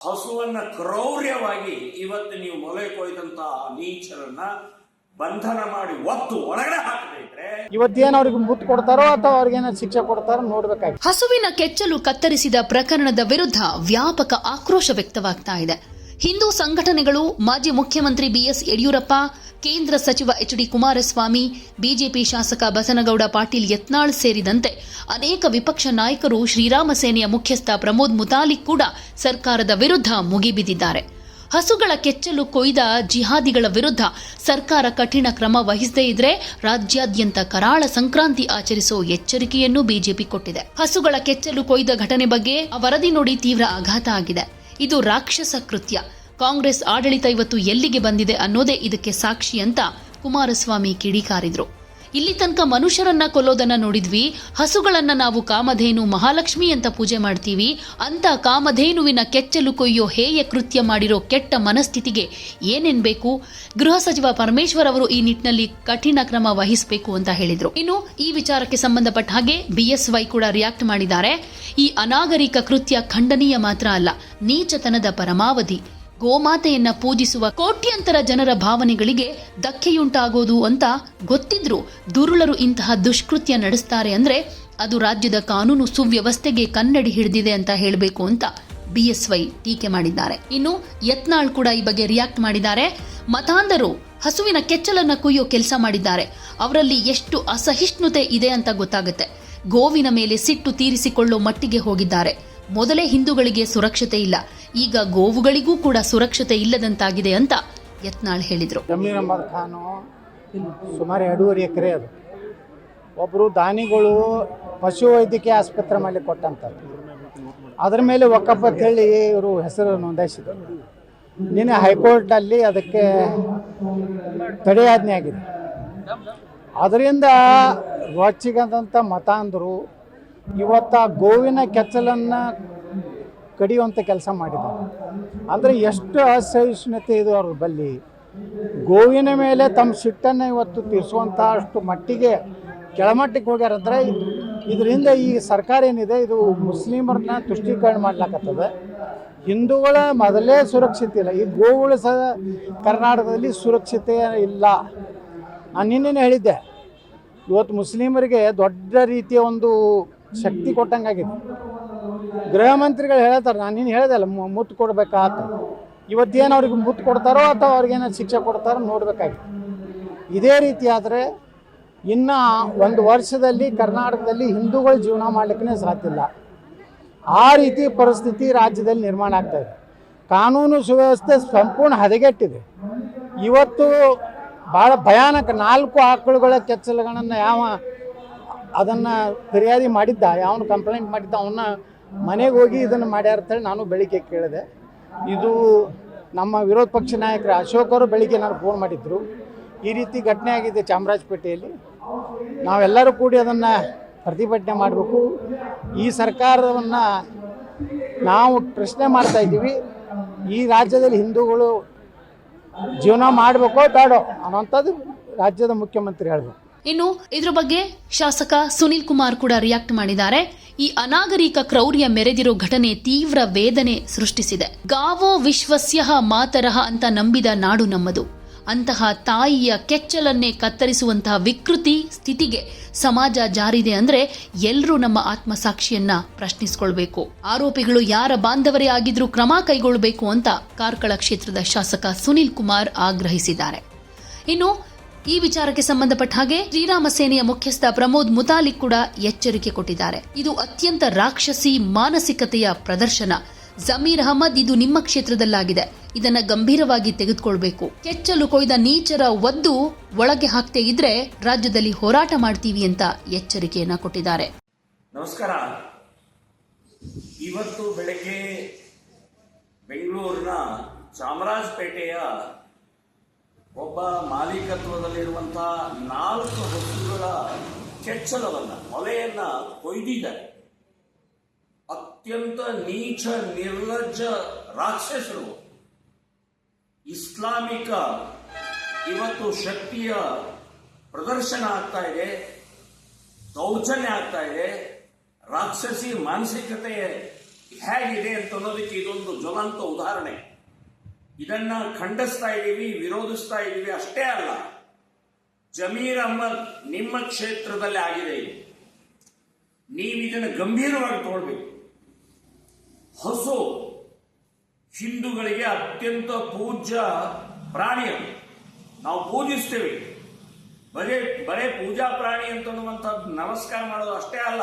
ಹಸುವನ್ನ ಕ್ರೌರ್ಯವಾಗಿ ಇವತ್ತು ನೀವು ಮೊಲೆ ಕೊಯ್ದಂತ ನೀಚರನ್ನ ಬಂಧನ ಮಾಡಿ ಒತ್ತು ಒಳಗಡೆ ಹಾಕಬೇಕ್ರೆ ಇವತ್ತೇನು ಅವ್ರಿಗೆ ಮುತ್ತು ಕೊಡ್ತಾರೋ ಅಥವಾ ಅವ್ರಿಗೇನೋ ಶಿಕ್ಷೆ ಕೊಡ್ತಾರೋ ನೋಡ್ಬೇಕಾಗಿ ಹಸುವಿನ ಕೆಚ್ಚಲು ಕತ್ತರಿಸಿದ ಪ್ರಕರಣದ ವಿರುದ್ಧ ವ್ಯಾಪಕ ಆಕ್ರೋಶ ವ್ಯಕ್ತವಾಗ್ತಾ ಇದೆ. ಹಿಂದೂ ಸಂಘಟನೆಗಳು, ಮಾಜಿ ಮುಖ್ಯಮಂತ್ರಿ ಬಿಎಸ್ ಯಡಿಯೂರಪ್ಪ, ಕೇಂದ್ರ ಸಚಿವ ಎಚ್ ಡಿ ಕುಮಾರಸ್ವಾಮಿ, ಬಿಜೆಪಿ ಶಾಸಕ ಬಸನಗೌಡ ಪಾಟೀಲ್ ಯತ್ನಾಳ್ ಸೇರಿದಂತೆ ಅನೇಕ ವಿಪಕ್ಷ ನಾಯಕರು ಶ್ರೀರಾಮ ಸೇನೆಯ ಮುಖ್ಯಸ್ಥ ಪ್ರಮೋದ್ ಮುತಾಲಿಕ್ ಕೂಡ ಸರ್ಕಾರದ ವಿರುದ್ಧ ಮುಗಿಬಿದ್ದಿದ್ದಾರೆ. ಹಸುಗಳ ಕೆಚ್ಚಲು ಕೊಯ್ದ ಜಿಹಾದಿಗಳ ವಿರುದ್ಧ ಸರ್ಕಾರ ಕಠಿಣ ಕ್ರಮ ವಹಿಸದೇ ಇದ್ರೆ ರಾಜ್ಯಾದ್ಯಂತ ಕರಾಳ ಸಂಕ್ರಾಂತಿ ಆಚರಿಸೋ ಎಚ್ಚರಿಕೆಯನ್ನು ಬಿಜೆಪಿ ಕೊಟ್ಟಿದೆ. ಹಸುಗಳ ಕೆಚ್ಚಲು ಕೊಯ್ದ ಘಟನೆ ಬಗ್ಗೆ ವರದಿ ನೋಡಿ ತೀವ್ರ ಆಘಾತ ಆಗಿದೆ. ಇದು ರಾಕ್ಷಸ ಕೃತ್ಯ. ಕಾಂಗ್ರೆಸ್ ಆಡಳಿತ ಇವತ್ತು ಎಲ್ಲಿಗೆ ಬಂದಿದೆ ಅನ್ನೋದೇ ಇದಕ್ಕೆ ಸಾಕ್ಷಿ ಅಂತ ಕುಮಾರಸ್ವಾಮಿ ಕಿಡಿಕಾರಿದ್ರು. ಇಲ್ಲಿ ತನಕ ಮನುಷ್ಯರನ್ನ ಕೊಲ್ಲೋದನ್ನ ನೋಡಿದ್ವಿ. ಹಸುಗಳನ್ನ ನಾವು ಕಾಮಧೇನು ಮಹಾಲಕ್ಷ್ಮಿ ಅಂತ ಪೂಜೆ ಮಾಡ್ತೀವಿ. ಅಂತ ಕಾಮಧೇನುವಿನ ಕೆಚ್ಚಲು ಕೊಯ್ಯೋ ಹೇಯ ಕೃತ್ಯ ಮಾಡಿರೋ ಕೆಟ್ಟ ಮನಸ್ಥಿತಿಗೆ ಏನೆನ್ಬೇಕು ಗೃಹ ಸಚಿವ ಪರಮೇಶ್ವರ್ ಅವರು ಈ ನಿಟ್ಟಿನಲ್ಲಿ ಕಠಿಣ ಕ್ರಮ ವಹಿಸಬೇಕು ಅಂತ ಹೇಳಿದ್ರು. ಇನ್ನು ಈ ವಿಚಾರಕ್ಕೆ ಸಂಬಂಧಪಟ್ಟ ಹಾಗೆ ಬಿಎಸ್ವೈ ಕೂಡ ರಿಯಾಕ್ಟ್ ಮಾಡಿದ್ದಾರೆ. ಈ ಅನಾಗರಿಕ ಕೃತ್ಯ ಖಂಡನೀಯ ಮಾತ್ರ ಅಲ್ಲ, ನೀಚತನದ ಪರಮಾವಧಿ. ಗೋಮಾತೆಯನ್ನ ಪೂಜಿಸುವ ಕೋಟ್ಯಂತರ ಜನರ ಭಾವನೆಗಳಿಗೆ ಧಕ್ಕೆಯುಂಟಾಗೋದು ಅಂತ ಗೊತ್ತಿದ್ರು ದುರುಳರು ಇಂತಹ ದುಷ್ಕೃತ್ಯ ನಡೆಸ್ತಾರೆ ಅಂದ್ರೆ ಅದು ರಾಜ್ಯದ ಕಾನೂನು ಸುವ್ಯವಸ್ಥೆಗೆ ಕನ್ನಡಿ ಹಿಡಿದಿದೆ ಅಂತ ಹೇಳಬೇಕು ಅಂತ ಬಿಎಸ್ವೈ ಟೀಕೆ ಮಾಡಿದ್ದಾರೆ. ಇನ್ನು ಯತ್ನಾಳ್ ಕೂಡ ಈ ಬಗ್ಗೆ ರಿಯಾಕ್ಟ್ ಮಾಡಿದ್ದಾರೆ. ಮತಾಂಧರು ಹಸುವಿನ ಕೆಚ್ಚಲನ್ನ ಕುಯ್ಯೋ ಕೆಲಸ ಮಾಡಿದ್ದಾರೆ. ಅವರಲ್ಲಿ ಎಷ್ಟು ಅಸಹಿಷ್ಣುತೆ ಇದೆ ಅಂತ ಗೊತ್ತಾಗುತ್ತೆ. ಗೋವಿನ ಮೇಲೆ ಸಿಟ್ಟು ತೀರಿಸಿಕೊಳ್ಳೋ ಮಟ್ಟಿಗೆ ಹೋಗಿದ್ದಾರೆ. ಮೊದಲೇ ಹಿಂದೂಗಳಿಗೆ ಸುರಕ್ಷತೆ ಇಲ್ಲ. ಈಗ ಗೋವುಗಳಿಗೂ ಕೂಡ ಸುರಕ್ಷತೆ ಇಲ್ಲದಂತಾಗಿದೆ ಅಂತ ಯತ್ನಾಳ್ ಹೇಳಿದರು. ಖಾನು ಸುಮಾರು ಎರಡೂವರೆ ಎಕರೆ ಅದು. ಒಬ್ಬರು ದಾನಿಗಳು ಪಶು ವೈದ್ಯಕೀಯ ಆಸ್ಪತ್ರೆ ಮೇಲೆ ಕೊಟ್ಟಂಥದ್ದು ಅದ್ರ ಮೇಲೆ ಒಕ್ಕಪ್ಪ ಹೇಳಿ ಇವರು ಹೆಸರು ನೋಂದಾಯಿಸಿದರು. ನಿನ್ನೆ ಹೈಕೋರ್ಟ್ನಲ್ಲಿ ಅದಕ್ಕೆ ತಡೆಯಾಜ್ಞೆ ಆಗಿದೆ. ಅದರಿಂದ ರೊಚ್ಚಿಗದಂಥ ಮತಾಂಧರು ಇವತ್ತ ಗೋವಿನ ಕೆಚ್ಚಲನ್ನು ಕಡಿಯುವಂಥ ಕೆಲಸ ಮಾಡಿದ್ದಾರೆ. ಅಂದರೆ ಎಷ್ಟು ಅಸಹಿಷ್ಣುತೆ ಇದು ಅವ್ರ ಬಲ್ಲಿ. ಗೋವಿನ ಮೇಲೆ ತಮ್ಮ ಸಿಟ್ಟನ್ನು ಇವತ್ತು ತೀರಿಸುವಂಥ ಅಷ್ಟು ಮಟ್ಟಿಗೆ ಕೆಳಮಟ್ಟಕ್ಕೆ ಹೋಗ್ಯಾರಂದ್ರೆ ಇದರಿಂದ ಈ ಸರ್ಕಾರ ಏನಿದೆ, ಇದು ಮುಸ್ಲಿಮರನ್ನ ತುಷ್ಟೀಕರಣ ಮಾಡ್ಲಾಕತ್ತದ. ಹಿಂದೂಗಳ ಮೊದಲೇ ಸುರಕ್ಷತೆ ಇಲ್ಲ. ಈ ಗೋವುಗಳು ಸಹ ಕರ್ನಾಟಕದಲ್ಲಿ ಸುರಕ್ಷತೆ ಇಲ್ಲ. ನಾನು ನಿನ್ನೆ ಹೇಳಿದ್ದೆ, ಇವತ್ತು ಮುಸ್ಲಿಮರಿಗೆ ದೊಡ್ಡ ರೀತಿಯ ಒಂದು ಶಕ್ತಿ ಕೊಟ್ಟಂಗಾಗಿದೆ. ಗೃಹ ಮಂತ್ರಿಗಳು ಹೇಳ್ತಾರೆ, ನಾನು ನೀನು ಹೇಳಿದೆಲ್ಲ ಮುತ್ತು ಕೊಡ್ಬೇಕಾತ ಇವತ್ತೇನು ಅವ್ರಿಗೆ ಮುತ್ತು ಕೊಡ್ತಾರೋ ಅಥವಾ ಅವ್ರಿಗೇನೋ ಶಿಕ್ಷೆ ಕೊಡ್ತಾರೋ ನೋಡಬೇಕಾಗಿತ್ತು. ಇದೇ ರೀತಿ ಆದರೆ ಇನ್ನು ಒಂದು ವರ್ಷದಲ್ಲಿ ಕರ್ನಾಟಕದಲ್ಲಿ ಹಿಂದೂಗಳು ಜೀವನ ಮಾಡಲಿಕ್ಕೆ ಸಾಧ್ಯ ಇಲ್ಲ. ಆ ರೀತಿ ಪರಿಸ್ಥಿತಿ ರಾಜ್ಯದಲ್ಲಿ ನಿರ್ಮಾಣ ಆಗ್ತಾ ಇದೆ. ಕಾನೂನು ಸುವ್ಯವಸ್ಥೆ ಸಂಪೂರ್ಣ ಹದಗೆಟ್ಟಿದೆ. ಇವತ್ತು ಭಾಳ ಭಯಾನಕ ನಾಲ್ಕು ಆಕಳುಗಳ ಕೆಚ್ಚಲುಗಳನ್ನು ಯಾವ ಅದನ್ನು ಫಿರ್ಯಾದಿ ಮಾಡಿದ್ದ, ಯಾವನು ಕಂಪ್ಲೇಂಟ್ ಮಾಡಿದ್ದ, ಅವನ್ನ ಮನೆಗೆ ಹೋಗಿ ಇದನ್ನು ಮಾಡ್ಯಾರ ಅಂತೇಳಿ ನಾನು ಬೆಳಿಗ್ಗೆ ಕೇಳಿದೆ. ಇದು ನಮ್ಮ ವಿರೋಧ ಪಕ್ಷ ನಾಯಕರು ಅಶೋಕ್ ಅವರು ಬೆಳಿಗ್ಗೆ ನಾನು ಫೋನ್ ಮಾಡಿದ್ರು. ಈ ರೀತಿ ಘಟನೆ ಆಗಿದೆ ಚಾಮರಾಜಪೇಟೆಯಲ್ಲಿ. ನಾವೆಲ್ಲರೂ ಕೂಡಿ ಅದನ್ನು ಪ್ರತಿಭಟನೆ ಮಾಡಬೇಕು. ಈ ಸರ್ಕಾರವನ್ನು ನಾವು ಪ್ರಶ್ನೆ ಮಾಡ್ತಾ ಇದ್ದೀವಿ. ಈ ರಾಜ್ಯದಲ್ಲಿ ಹಿಂದೂಗಳು ಜೀವನ ಮಾಡಬೇಕೋ ಬೇಡೋ ಅನ್ನೋಂಥದ್ದು ರಾಜ್ಯದ ಮುಖ್ಯಮಂತ್ರಿ ಹೇಳಬೇಕು. ಇನ್ನು ಇದ್ರ ಬಗ್ಗೆ ಶಾಸಕ ಸುನಿಲ್ ಕುಮಾರ್ ಕೂಡ ರಿಯಾಕ್ಟ್ ಮಾಡಿದ್ದಾರೆ. ಈ ಅನಾಗರಿಕ ಕ್ರೌರ್ಯ ಮೆರೆದಿರೋ ಘಟನೆ ತೀವ್ರ ವೇದನೆ ಸೃಷ್ಟಿಸಿದೆ. ಗಾವೋ ವಿಶ್ವಸ್ಯ ಮಾತರಹ ಅಂತ ನಂಬಿದ ನಾಡು ನಮ್ಮದು. ಅಂತಹ ತಾಯಿಯ ಕೆಚ್ಚಲನ್ನೇ ಕತ್ತರಿಸುವಂತಹ ವಿಕೃತಿ ಸ್ಥಿತಿಗೆ ಸಮಾಜ ಜಾರಿದೆ ಅಂದ್ರೆ ಎಲ್ಲರೂ ನಮ್ಮ ಆತ್ಮಸಾಕ್ಷಿಯನ್ನ ಪ್ರಶ್ನಿಸಿಕೊಳ್ಬೇಕು. ಆರೋಪಿಗಳು ಯಾರ ಬಾಂಧವರೇ ಆಗಿದ್ರೂ ಕ್ರಮ ಕೈಗೊಳ್ಳಬೇಕು ಅಂತ ಕಾರ್ಕಳ ಕ್ಷೇತ್ರದ ಶಾಸಕ ಸುನಿಲ್ ಕುಮಾರ್ ಆಗ್ರಹಿಸಿದ್ದಾರೆ. ಇನ್ನು ಈ ವಿಚಾರಕ್ಕೆ ಸಂಬಂಧಪಟ್ಟ ಹಾಗೆ ಶ್ರೀರಾಮ ಸೇನೆಯ ಮುಖ್ಯಸ್ಥ ಪ್ರಮೋದ್ ಮುತಾಲಿಕ್ ಕೂಡ ಎಚ್ಚರಿಕೆ ಕೊಟ್ಟಿದ್ದಾರೆ. ಇದು ಅತ್ಯಂತ ರಾಕ್ಷಸಿ ಮಾನಸಿಕತೆಯ ಪ್ರದರ್ಶನ. ಜಮೀರ್ ಅಹಮದ್ ಇದು ನಿಮ್ಮ ಕ್ಷೇತ್ರದಲ್ಲಾಗಿದೆ. ಇದನ್ನ ಗಂಭೀರವಾಗಿ ತೆಗೆದುಕೊಳ್ಬೇಕು. ಕೆಚ್ಚಲು ಕೊಯ್ದ ನೀಚರ ಒದ್ದು ಒಳಗೆ ಹಾಕ್ತೇ ಇದ್ರೆ ರಾಜ್ಯದಲ್ಲಿ ಹೋರಾಟ ಮಾಡ್ತೀವಿ ಅಂತ ಎಚ್ಚರಿಕೆಯನ್ನ ಕೊಟ್ಟಿದ್ದಾರೆ. ನಮಸ್ಕಾರ. ಇವತ್ತು ಬೆಳಗ್ಗೆ ಬೆಂಗಳೂರಿನ ಚಾಮರಾಜಪೇಟೆಯ ಒಬ್ಬ ಮಾಲೀಕತ್ವದಲ್ಲಿರುವಂತಹ ನಾಲ್ಕು ಹಸುಗಳ ಕೆಚ್ಚಲವನ್ನ ಮೊಲೆಯನ್ನ ಕೊಯ್ದಿದ್ದಾರೆ. ಅತ್ಯಂತ ನೀಚ, ನಿರ್ಲಜ್ಜ ರಾಕ್ಷಸರು. ಇಸ್ಲಾಮಿಕ ಇವತ್ತು ಶಕ್ತಿಯ ಪ್ರದರ್ಶನ ಆಗ್ತಾ ಇದೆ, ದೌರ್ಜನ್ಯ ಆಗ್ತಾ ಇದೆ. ರಾಕ್ಷಸಿ ಮಾನಸಿಕತೆ ಹೇಗಿದೆ ಅಂತ ಅನ್ನೋದಕ್ಕೆ ಇದೊಂದು ಜ್ವಲಂತ ಉದಾಹರಣೆ. ಇದನ್ನ ಖಂಡಿಸ್ತಾ ಇದ್ದೀವಿ ವಿರೋಧಿಸ್ತಾ ಇದ್ದೀವಿ ಅಷ್ಟೇ ಅಲ್ಲ. ಜಮೀರ್ ಅಹಮದ್ ನಿಮ್ಮ ಕ್ಷೇತ್ರದಲ್ಲಿ ಆಗಿದೆ. ನೀವು ಇದನ್ನು ಗಂಭೀರವಾಗಿ ತಗೊಳ್ಬೇಕು. ಹಸು ಹಿಂದೂಗಳಿಗೆ ಅತ್ಯಂತ ಪೂಜ್ಯ ಪ್ರಾಣಿ ಅದು. ನಾವು ಪೂಜಿಸ್ತೇವೆ. ಬರೇ ಬರೇ ಪೂಜಾ ಪ್ರಾಣಿ ಅಂತನ್ನುವಂಥದ್ದು ನಮಸ್ಕಾರ ಮಾಡೋದು ಅಷ್ಟೇ ಅಲ್ಲ.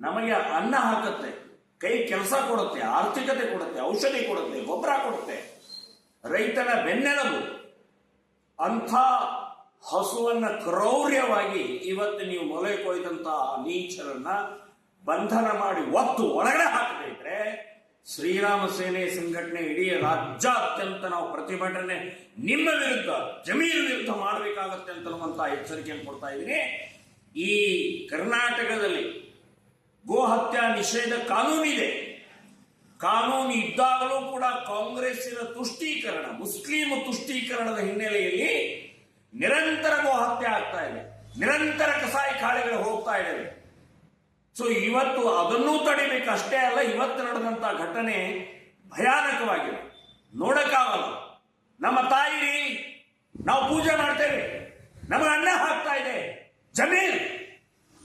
ನಮಗೆ ಅನ್ನ ಹಾಕುತ್ತೆ. ಕೈ ಕೆಲಸ ಕೊಡುತ್ತೆ, ಆರ್ಥಿಕತೆ ಕೊಡುತ್ತೆ, ಔಷಧಿ ಕೊಡುತ್ತೆ, ಗೊಬ್ಬರ ಕೊಡುತ್ತೆ. ರೈತನ ಬೆನ್ನೆಲುಬು. ಅಂಥ ಹಸುವನ್ನ ಕ್ರೌರ್ಯವಾಗಿ ಇವತ್ತು ನೀವು ಮೊಲೆ ಕೊಯ್ದಂತ ನೀಚರನ್ನ ಬಂಧನ ಮಾಡಿ ಒತ್ತು ಒಳಗಡೆ ಹಾಕಬೇಕ್ರೆ ಶ್ರೀರಾಮ ಸೇನೆ ಸಂಘಟನೆ ಇಡೀ ರಾಜ್ಯಾದ್ಯಂತ ನಾವು ಪ್ರತಿಭಟನೆ ನಿಮ್ಮ ವಿರುದ್ಧ ಜಮೀನು ವಿರುದ್ಧ ಮಾಡಬೇಕಾಗತ್ತೆ ಅಂತ ಎಚ್ಚರಿಕೆಯನ್ನು ಕೊಡ್ತಾ ಇದ್ದೀನಿ. ಈ ಕರ್ನಾಟಕದಲ್ಲಿ ಗೋ ಹತ್ಯಾ ನಿಷೇಧ ಕಾನೂನಿದೆ. ಕಾನೂನು ಇದ್ದಾಗಲೂ ಕೂಡ ಕಾಂಗ್ರೆಸ್ಸಿನ ತುಷ್ಟೀಕರಣ, ಮುಸ್ಲಿಂ ತುಷ್ಟೀಕರಣದ ಹಿನ್ನೆಲೆಯಲ್ಲಿ ನಿರಂತರ ಗೋಹತ್ಯೆ ಆಗ್ತಾ ಇದೆ. ನಿರಂತರ ಕಸಾಯಿ ಕಾಳೆಗಳು ಹೋಗ್ತಾ ಇದ್ದಾವೆ. ಸೊ ಇವತ್ತು ಅದನ್ನೂ ತಡಿಬೇಕು ಅಷ್ಟೇ ಅಲ್ಲ, ಇವತ್ತು ನಡೆದಂತ ಘಟನೆ ಭಯಾನಕವಾಗಿದೆ. ನೋಡಕ್ಕಾಗಲ್ಲ. ನಮ್ಮ ತಾಯಿ ನಾವು ಪೂಜೆ ಮಾಡ್ತೇವೆ. ನಮಗೆ ಅನ್ನ ಹಾಕ್ತಾ ಇದೆ. ಜಮೀನ್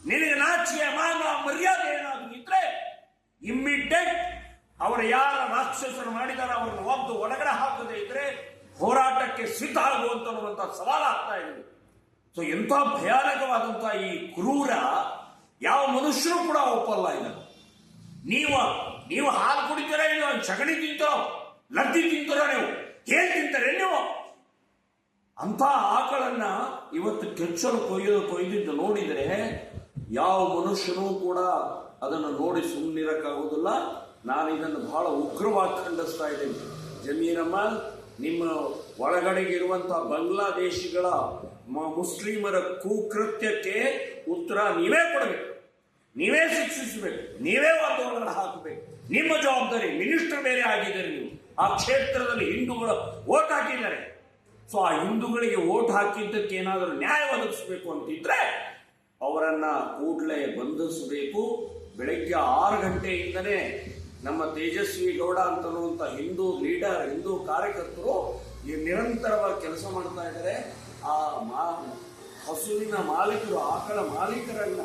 ನಿನಗೆ ನಾಚಿಕೆ, ಮಾನ, ಮರ್ಯಾದೆ ಏನಾದ್ರು ಇದ್ರೆ ಇಮ್ಮಿಡಿಯೇಟ್ ಅವರು ಯಾರ ರಾಕ್ಷಸರು ಮಾಡಿದಾರೆ ಅವರನ್ನು ಒದ್ದು ಒಳಗಡೆ ಹಾಕದೇ ಇದ್ರೆ ಹೋರಾಟಕ್ಕೆ ಸಿದ್ಧ ಆಗುವಂತ ಸವಾಲು ಆಗ್ತಾ ಇದೆ. ಸೊ ಎಂಥ ಭಯಾನಕವಾದಂಥ ಈ ಕ್ರೂರ ಯಾವ ಮನುಷ್ಯರು ಕೂಡ ಒಪ್ಪಲ್ಲ ಇದನ್ನು ನೀವು ನೀವು ಹಾಲು ಕುಡಿತೀರ ಇಲ್ಲ ಸಗಣಿ ತಿಂತಾರೋ? ಲದ್ದಿ ತಿಂತೀರೋ ನೀವು? ಹೇಗೆ ತಿಂತಾರೆ ನೀವು? ಅಂತ ಆಕಳನ್ನ ಇವತ್ತು ಕೆಚ್ಚಲು ಕೊಯ್ಯೋದು ಕೊಯ್ದಿದ್ದು ನೋಡಿದರೆ ಯಾವ ಮನುಷ್ಯನೂ ಕೂಡ ಅದನ್ನು ನೋಡಿ ಸುಮ್ಮನಿರಕ್ಕಾಗೋದಿಲ್ಲ ನಾನು ಇದನ್ನು ಬಹಳ ಉಗ್ರವಾಗಿ ಖಂಡಿಸ್ತಾ ಇದ್ದೇನೆ. ಜಮೀರಮ್ಮ ನಿಮ್ಮ ಒಳಗಡೆಗಿರುವಂಥ ಬಾಂಗ್ಲಾದೇಶಿಗಳ ಮುಸ್ಲಿಮರ ಕುಕೃತ್ಯಕ್ಕೆ ಉತ್ತರ ನೀವೇ ಕೊಡಬೇಕು. ನೀವೇ ಶಿಕ್ಷಿಸಬೇಕು. ನೀವೇ ವಾತಾವರಣ ಹಾಕಬೇಕು. ನಿಮ್ಮ ಜವಾಬ್ದಾರಿ ಮಿನಿಸ್ಟರ್ ಬೇರೆ ಆಗಿದ್ದೀರಿ ನೀವು. ಆ ಕ್ಷೇತ್ರದಲ್ಲಿ ಹಿಂದೂಗಳು ಓಟ್ ಹಾಕಿದ್ದಾರೆ. ಸೊ ಆ ಹಿಂದೂಗಳಿಗೆ ಓಟ್ ಹಾಕಿದ್ದಕ್ಕೆ ಏನಾದರೂ ನ್ಯಾಯ ಒದಗಿಸಬೇಕು ಅಂತಿದ್ರೆ ಅವರನ್ನು ಕೂಡಲೇ ಬಂಧಿಸಬೇಕು. ಬೆಳಗ್ಗೆ ಆರು ಗಂಟೆಯಿಂದನೇ ನಮ್ಮ ತೇಜಸ್ವಿ ಗೌಡ ಅಂತ ಹಿಂದೂ ಲೀಡರ್, ಹಿಂದೂ ಕಾರ್ಯಕರ್ತರು ಈ ನಿರಂತರವಾಗಿ ಕೆಲಸ ಮಾಡ್ತಾ ಇದ್ದಾರೆ. ಆ ಮಾ, ಹಸುವಿನ ಮಾಲೀಕರು, ಆಕಳ ಮಾಲೀಕರನ್ನ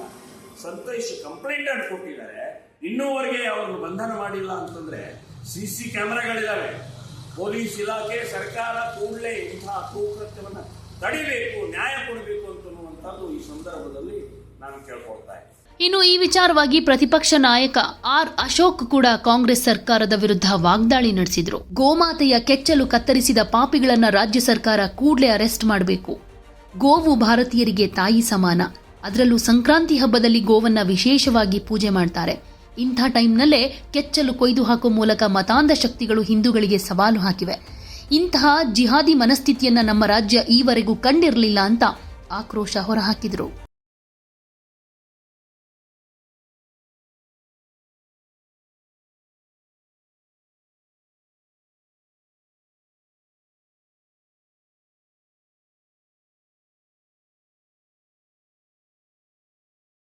ಸಂತೈಸಿ ಕಂಪ್ಲೇಂಟ್ ಆಗಿ ಕೊಟ್ಟಿದ್ದಾರೆ. ಇನ್ನೂವರೆಗೆ ಅವ್ರನ್ನ ಬಂಧನ ಮಾಡಿಲ್ಲ ಅಂತಂದ್ರೆ ಸಿ ಸಿ ಕ್ಯಾಮೆರಾಗಳಿದ್ದಾವೆ. ಪೊಲೀಸ್ ಇಲಾಖೆ, ಸರ್ಕಾರ ಕೂಡಲೇ ಇಂತಹ ಕೂಕೃತ್ಯವನ್ನು ತಡಿಬೇಕು, ನ್ಯಾಯ ಕೊಡಬೇಕು ಅಂತನ್ನುವಂಥದ್ದು ಈ ಸಂದರ್ಭದಲ್ಲಿ ನಾನು ಕೇಳ್ಕೊಳ್ತಾ ಇದ್ದೀನಿ. ಇನ್ನು ಈ ವಿಚಾರವಾಗಿ ಪ್ರತಿಪಕ್ಷ ನಾಯಕ ಆರ್ ಅಶೋಕ್ ಕೂಡ ಕಾಂಗ್ರೆಸ್ ಸರ್ಕಾರದ ವಿರುದ್ಧ ವಾಗ್ದಾಳಿ ನಡೆಸಿದ್ರು. ಗೋಮಾತೆಯ ಕೆಚ್ಚಲು ಕತ್ತರಿಸಿದ ಪಾಪಿಗಳನ್ನ ರಾಜ್ಯ ಸರ್ಕಾರ ಕೂಡಲೇ ಅರೆಸ್ಟ್ ಮಾಡಬೇಕು. ಗೋವು ಭಾರತೀಯರಿಗೆ ತಾಯಿ ಸಮಾನ. ಅದರಲ್ಲೂ ಸಂಕ್ರಾಂತಿ ಹಬ್ಬದಲ್ಲಿ ಗೋವನ್ನ ವಿಶೇಷವಾಗಿ ಪೂಜೆ ಮಾಡ್ತಾರೆ. ಇಂಥ ಟೈಮ್ನಲ್ಲೇ ಕೆಚ್ಚಲು ಕೊಯ್ದು ಹಾಕುವ ಮೂಲಕ ಮತಾಂಧ ಶಕ್ತಿಗಳು ಹಿಂದೂಗಳಿಗೆ ಸವಾಲು ಹಾಕಿವೆ. ಇಂತಹ ಜಿಹಾದಿ ಮನಸ್ಥಿತಿಯನ್ನ ನಮ್ಮ ರಾಜ್ಯ ಈವರೆಗೂ ಕಂಡಿರಲಿಲ್ಲ ಅಂತ ಆಕ್ರೋಶ ಹೊರಹಾಕಿದರು.